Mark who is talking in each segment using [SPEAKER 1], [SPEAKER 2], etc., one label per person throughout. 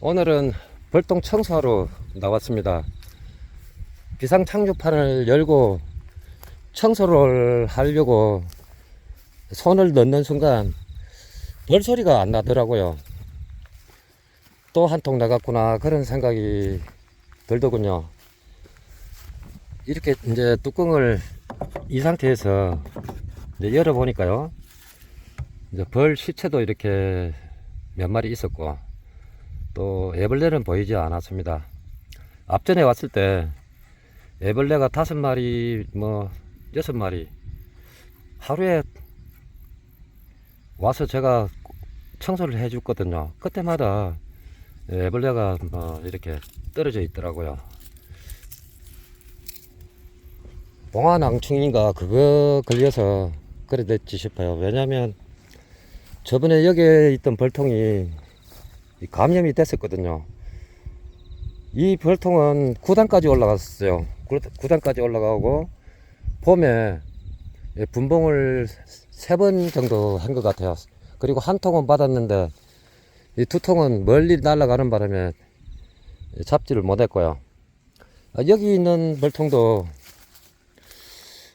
[SPEAKER 1] 오늘은 벌통 청소하러 나왔습니다. 비상 착륙판을 열고 청소를 하려고 손을 넣는 순간 벌 소리가 안 나더라고요. 또 한 통 나갔구나 그런 생각이 들더군요. 이렇게 이제 뚜껑을 이 상태에서 열어보니까요. 이제 벌 시체도 이렇게 몇 마리 있었고 또 애벌레는 보이지 않았습니다. 앞전에 왔을 때 애벌레가 다섯 마리, 뭐 여섯 마리 하루에 와서 제가 청소를 해줬거든요. 그때마다 애벌레가 뭐 이렇게 떨어져 있더라고요. 봉화낭충인가 그거 걸려서 그래 됐지 싶어요. 왜냐면 저번에 여기에 있던 벌통이 이 감염이 됐었거든요. 이 벌통은 9단까지 올라갔어요. 9단까지 올라가고 봄에 분봉을 세 번 정도 한 것 같아요. 그리고 한 통은 받았는데 이 두 통은 멀리 날아가는 바람에 잡지를 못했고요. 아, 여기 있는 벌통도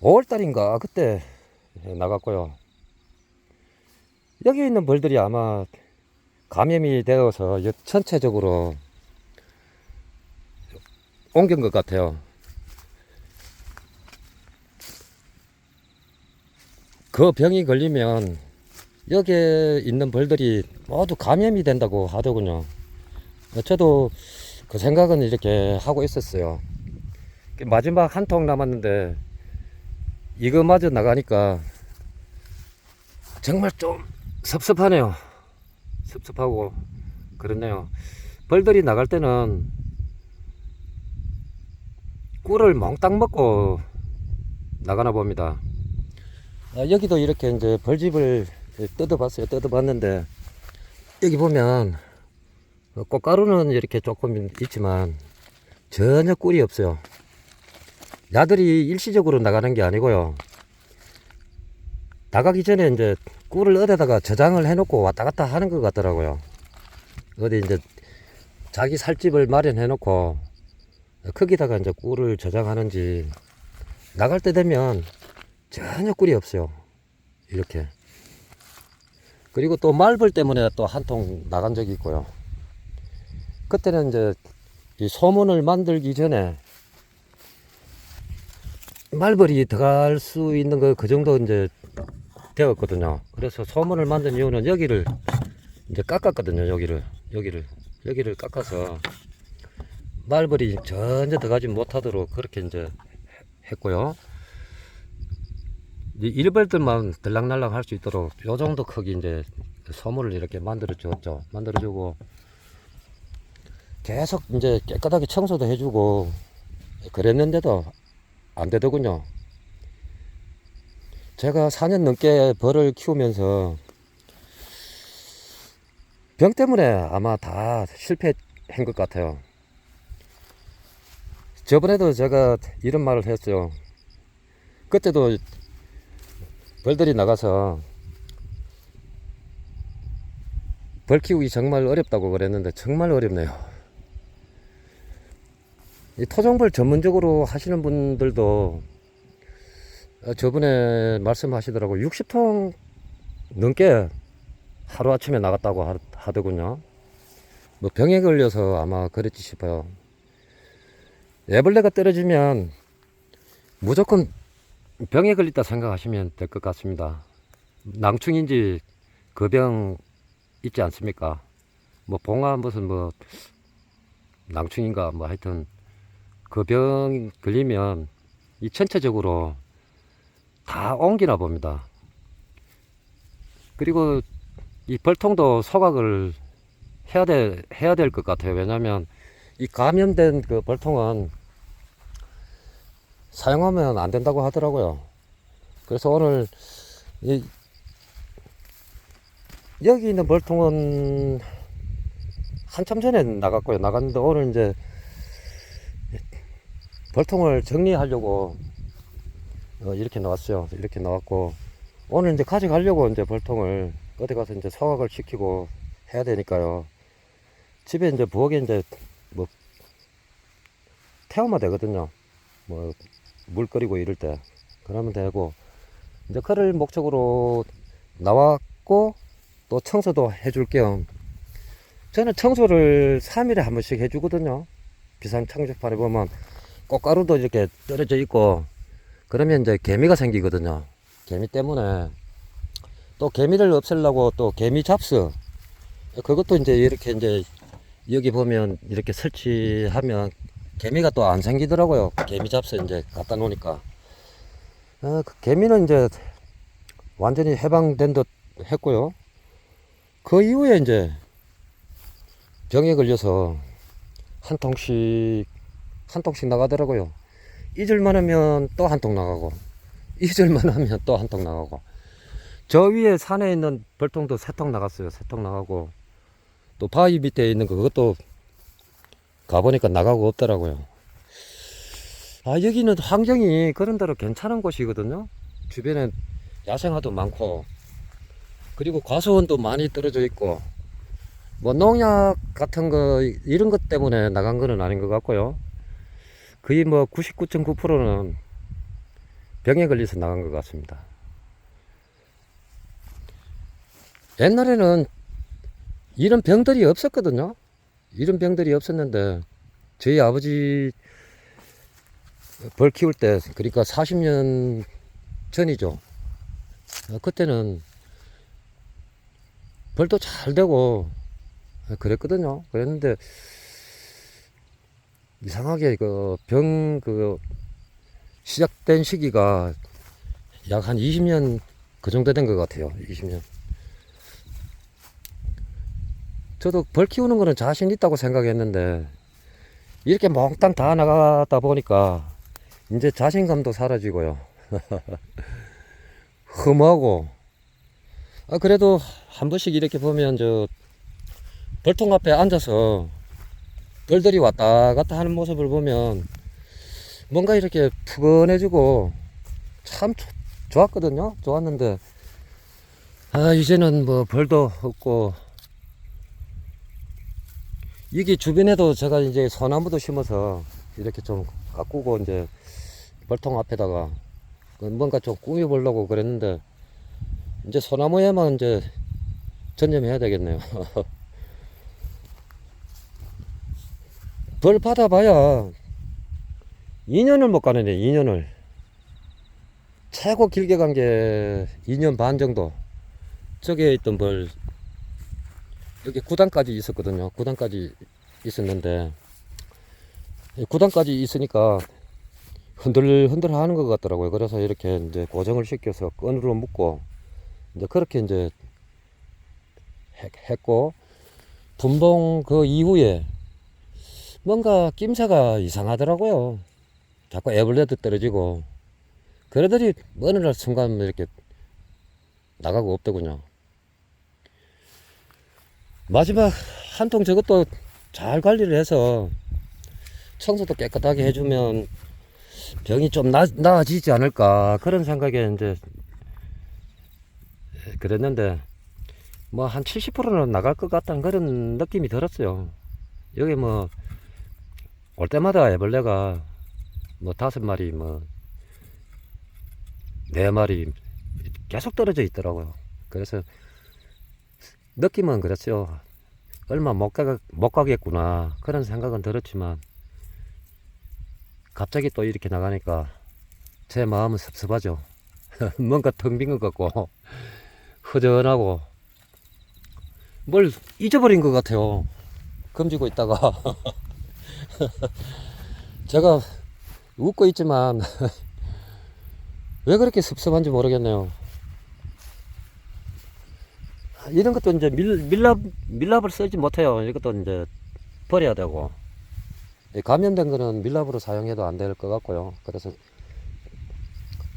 [SPEAKER 1] 5월달인가 그때 나갔고요. 여기 있는 벌들이 아마 감염이 되어서 여- 전체적으로 옮긴 것 같아요. 그 병이 걸리면 여기에 있는 벌들이 모두 감염이 된다고 하더군요. 저도 그 생각은 이렇게 하고 있었어요. 마지막 한 통 남았는데 이거마저 나가니까 정말 좀 섭섭하네요. 섭섭하고 그렇네요. 벌들이 나갈 때는 꿀을 몽땅 먹고 나가나 봅니다. 아, 여기도 이렇게 이제 벌집을 뜯어봤어요. 뜯어봤는데 여기 보면 꽃가루는 이렇게 조금 있지만 전혀 꿀이 없어요. 야들이 일시적으로 나가는 게 아니고요. 나가기 전에 이제 꿀을 어디다가 저장을 해놓고 왔다 갔다 하는 것 같더라고요. 어디 이제 자기 살집을 마련해놓고 거기다가 이제 꿀을 저장하는지 나갈 때 되면 전혀 꿀이 없어요. 이렇게. 그리고 또 말벌 때문에 또 한 통 나간 적이 있고요. 그때는 이제 이 소문을 만들기 전에 말벌이 들어갈 수 있는 거 그 정도 이제 되었거든요. 그래서 소문을 만든 이유는 여기를 이제 깎았거든요. 여기를 여기를 여기를 깎아서 말벌이 전혀 들어가지 못하도록 그렇게 이제 했고요. 일벌들만 들락날락 할 수 있도록 요 정도 크기 이제 소물을 이렇게 만들어 줬죠. 만들어 주고 계속 이제 깨끗하게 청소도 해주고 그랬는데도 안 되더군요. 제가 4년 넘게 벌을 키우면서 병 때문에 아마 다 실패한 것 같아요. 저번에도 제가 이런 말을 했어요. 그때도 벌들이 나가서 벌 키우기 정말 어렵다고 그랬는데 정말 어렵네요. 이 토종벌 전문적으로 하시는 분들도 어, 저번에 말씀하시더라고 60통 넘게 하루아침에 나갔다고 하- 하더군요. 뭐 병에 걸려서 아마 그랬지 싶어요. 애벌레가 떨어지면 무조건 병에 걸렸다 생각하시면 될 것 같습니다. 낭충인지 그 병 있지 않습니까? 뭐 봉화 무슨 뭐 낭충인가 뭐 하여튼 그 병 걸리면 이 전체적으로 다 옮기나 봅니다. 그리고 이 벌통도 소각을 해야 돼 해야 될 것 같아요. 왜냐하면 이 감염된 그 벌통은 사용하면 안 된다고 하더라고요. 그래서 오늘 이 여기 있는 벌통은 한참 전에 나갔고요. 나갔는데 오늘 이제 벌통을 정리하려고 어, 이렇게 나왔어요. 이렇게 나왔고 오늘 이제 가져가려고 이제 벌통을 어디 가서 이제 소각을 시키고 해야 되니까요. 집에 이제 부엌에 이제 뭐 태우면 되거든요. 뭐 물 끓이고 이럴 때 그러면 되고 이제 그럴 목적으로 나왔고 또 청소도 해줄 겸 저는 청소를 3일에 한 번씩 해주거든요. 비상 청소판에 보면 꽃가루도 이렇게 떨어져 있고 그러면 이제 개미가 생기거든요. 개미 때문에 또 개미를 없애려고 또 개미 잡스 그것도 이제 이렇게 이제 여기 보면 이렇게 설치하면 개미가 또 안 생기더라고요. 개미 잡스 이제 갖다 놓으니까. 어, 그 개미는 이제 완전히 해방된 듯 했고요. 그 이후에 이제 병에 걸려서 한 통씩 한 통씩 나가더라고요. 잊을만 하면 또 한 통 나가고 잊을만 하면 또 한 통 나가고 저 위에 산에 있는 벌통도 세 통 나갔어요. 세 통 나가고 또 바위 밑에 있는 거 그것도 가보니까 나가고 없더라고요. 아 여기는 환경이 그런 대로 괜찮은 곳이거든요. 주변에 야생화도 많고 그리고 과수원도 많이 떨어져 있고 뭐 농약 같은 거 이런 것 때문에 나간 거는 아닌 것 같고요. 거의 뭐 99.9%는 병에 걸려서 나간 것 같습니다. 옛날에는 이런 병들이 없었거든요. 이런 병들이 없었는데 저희 아버지 벌 키울 때 그러니까 40년 전이죠. 어, 그때는 벌도 잘 되고 그랬거든요. 그랬는데 이상하게 그병그 시작된 시기가 약 한 20년 그 정도 된 것 같아요. 20년. 저도 벌 키우는 거는 자신 있다고 생각했는데 이렇게 몽땅 다 나가다 보니까 이제 자신감도 사라지고요. 흠하고 아 그래도 한 번씩 이렇게 보면 저 벌통 앞에 앉아서 벌들이 왔다 갔다 하는 모습을 보면 뭔가 이렇게 푸근해지고 참 좋- 좋았거든요. 좋았는데 아 이제는 뭐 벌도 없고 이게 주변에도 제가 이제 소나무도 심어서 이렇게 좀 가꾸고 이제 벌통 앞에다가 그 뭔가 좀 꾸며보려고 그랬는데 이제 소나무에만 이제 전념해야 되겠네요. 벌 받아봐야 2년을 못 가는데 2년을. 최고 길게 간 게 2년 반 정도. 저기에 있던 벌 여기 9단까지 있었거든요. 9단까지 있었는데 9단까지 있으니까 흔들 흔들 하는 것 같더라고요. 그래서 이렇게 이제 고정을 시켜서 끈으로 묶고 이제 그렇게 이제 했- 했고 분봉 그 이후에 뭔가 낌새가 이상하더라고요. 자꾸 애벌레도 떨어지고 그러더니 어느 날 순간 이렇게 나가고 없더군요. 마지막 한 통 저것도 잘 관리를 해서 청소도 깨끗하게 해주면 병이 좀 나, 나아지지 않을까 그런 생각에 이제 그랬는데 뭐 한 70%는 나갈 것 같다는 그런 느낌이 들었어요. 여기 뭐 올 때마다 애벌레가 뭐 다섯 마리 뭐 네 마리 계속 떨어져 있더라고요. 그래서 느낌은 그랬어요. 얼마 못, 가, 못 가겠구나 그런 생각은 들었지만 갑자기 또 이렇게 나가니까 제 마음은 섭섭하죠. 뭔가 텅 빈 것 같고 허전하고 뭘 잊어버린 것 같아요. 금지고 있다가 제가 웃고 있지만 왜 그렇게 섭섭한지 모르겠네요. 이런 것도 이제 밀, 밀랍, 밀랍을 쓰지 못해요. 이것도 이제 버려야 되고. 이 감염된 거는 밀랍으로 사용해도 안 될 것 같고요. 그래서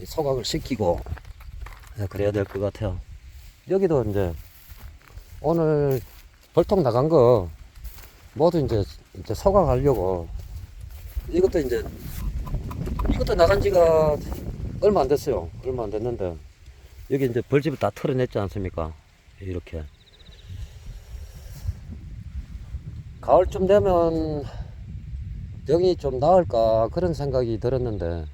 [SPEAKER 1] 이 소각을 시키고 네, 그래야 될 것 같아요. 여기도 이제 오늘 벌통 나간 거 모두 이제 이제 소각하려고 이것도 이제 이것도 나간 지가 얼마 안 됐어요. 얼마 안 됐는데 여기 이제 벌집을 다 털어냈지 않습니까? 이렇게 가을쯤 되면 병이 좀 나을까 그런 생각이 들었는데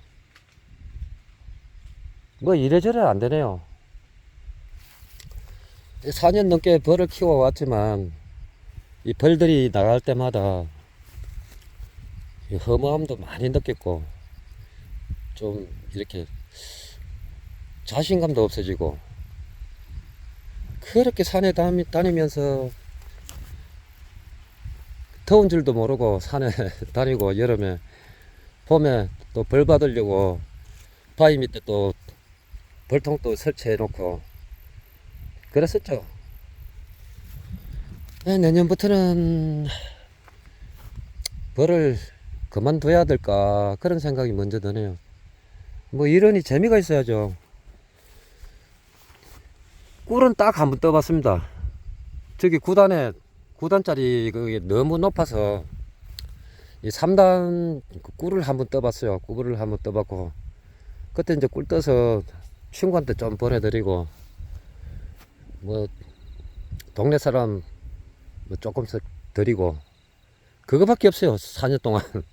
[SPEAKER 1] 뭐 이래저래 안 되네요. 4년 넘게 벌을 키워왔지만 이 벌들이 나갈 때마다 이 허무함도 많이 느꼈고 좀 이렇게 자신감도 없어지고 그렇게 산에 다니- 다니면서 더운 줄도 모르고 산에 다니고 여름에 봄에 또 벌 받으려고 바위 밑에 또 벌통 또 설치해 놓고 그랬었죠. 네, 내년부터는 벌을 그만둬야 될까 그런 생각이 먼저 드네요. 뭐 이러니 재미가 있어야죠. 꿀은 딱 한 번 떠봤습니다. 저기 9단에 9단짜리 그게 너무 높아서 이 3단 그 꿀을 한 번 떠봤어요. 꿀을 한 번 떠봤고 그때 이제 꿀 떠서 친구한테 좀 보내드리고 뭐 동네 사람 뭐 조금씩 드리고 그거밖에 없어요. 4년 동안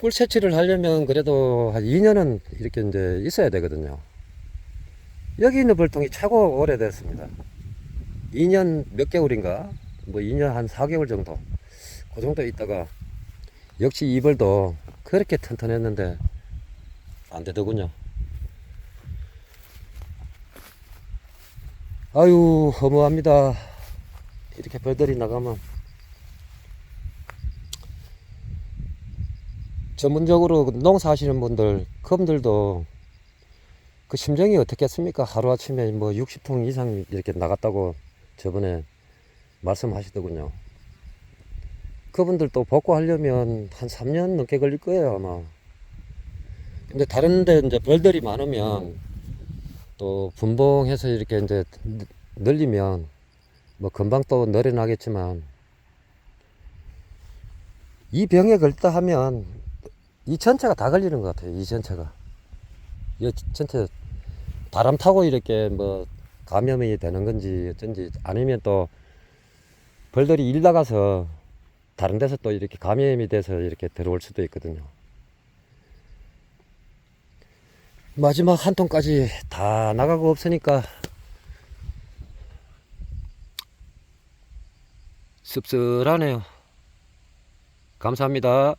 [SPEAKER 1] 꿀 채취를 하려면 그래도 한 2년은 이렇게 이제 있어야 되거든요. 여기 있는 벌통이 최고 오래됐습니다. 2년 몇 개월인가? 뭐 2년 한 4개월 정도. 그 정도 있다가 역시 이 벌도 그렇게 튼튼했는데 안 되더군요. 아유, 허무합니다. 이렇게 벌들이 나가면 전문적으로 농사하시는 분들, 그분들도 그 심정이 어떻겠습니까? 하루아침에 뭐 60통 이상 이렇게 나갔다고 저번에 말씀하시더군요. 그분들도 복구하려면 한 3년 넘게 걸릴 거예요, 아마. 근데 다른 데 이제 벌들이 많으면 또 분봉해서 이렇게 이제 늘- 늘리면 뭐 금방 또 늘어나겠지만 이 병에 걸다 하면 이 전체가 다 걸리는 것 같아요. 이 전체가. 이 전체 바람 타고 이렇게 뭐 감염이 되는 건지 어쩐지 아니면 또 벌들이 일 나가서 다른 데서 또 이렇게 감염이 돼서 이렇게 들어올 수도 있거든요. 마지막 한 통까지 다 나가고 없으니까 씁쓸하네요. 감사합니다.